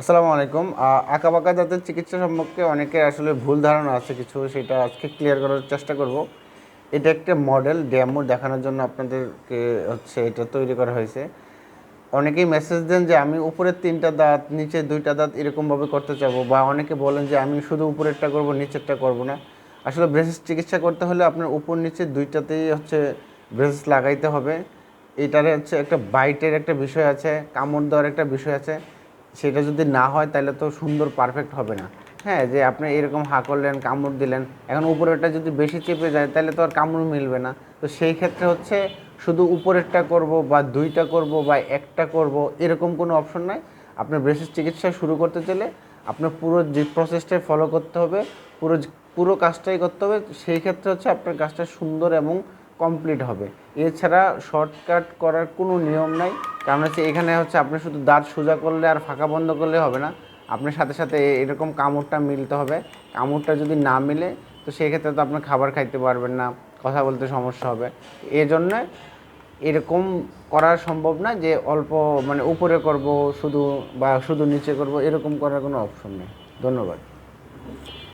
আসসালামু আলাইকুম। আঁকা বাঁকা দাঁতের চিকিৎসা সম্পর্কে অনেকের আসলে ভুল ধারণা আছে কিছু, সেটা আজকে ক্লিয়ার করার চেষ্টা করব। এটা একটা মডেল ডেমো দেখানোর জন্য আপনাদেরকে হচ্ছে এটা তৈরি করা হয়েছে। অনেকেই মেসেজ দেন যে, আমি উপরের তিনটা দাঁত নিচে দুইটা দাঁত এরকমভাবে করতে চাবো বা অনেকে বলেন যে, আমি শুধু উপরেরটা করব, নিচেরটা করব না। আসলে ব্রেসেস চিকিৎসা করতে হলে আপনার উপর নিচে দুইটাতেই হচ্ছে ব্রেসেস লাগাইতে হবে। এটারে হচ্ছে একটা বাইটের একটা বিষয় আছে, কামড় দেওয়ার একটা বিষয় আছে। সেটা যদি না হয়, তাহলে তো সুন্দর পারফেক্ট হবে না। হ্যাঁ যে আপনি এরকম হা করলেন, কামড় দিলেন, এখন উপরেরটা যদি বেশি চেপে যায়, তাহলে তো আর কামড় মিলবে না। তো সেই ক্ষেত্রে হচ্ছে শুধু উপরেরটা করব বা দুইটা করব বা একটা করব, এরকম কোনো অপশন নাই। আপনার ব্রেসেস চিকিৎসা শুরু করতে চাইলে আপনার পুরো যে প্রসেসটাই ফলো করতে হবে, পুরো পুরো কাজটাই করতে হবে। সেই ক্ষেত্রে হচ্ছে আপনার কাজটা সুন্দর এবং কমপ্লিট হবে। এছাড়া শর্টকাট করার কোনো নিয়ম নাই। কারণ হচ্ছে এখানে হচ্ছে আপনি শুধু দাঁত সোজা করলে আর ফাঁকা বন্ধ করলে হবে না। আপনার সাথে সাথে এরকম কামড়টা মিলতে হবে। কামড়টা যদি না মিলে, তো সেক্ষেত্রে তো আপনি খাবার খাইতে পারবেন না, কথা বলতে সমস্যা হবে। এই জন্য এরকম করা সম্ভব না যে অল্প মানে উপরে করব, শুধু বা শুধু নিচে করব, এরকম করার কোনো অপশন নেই। ধন্যবাদ।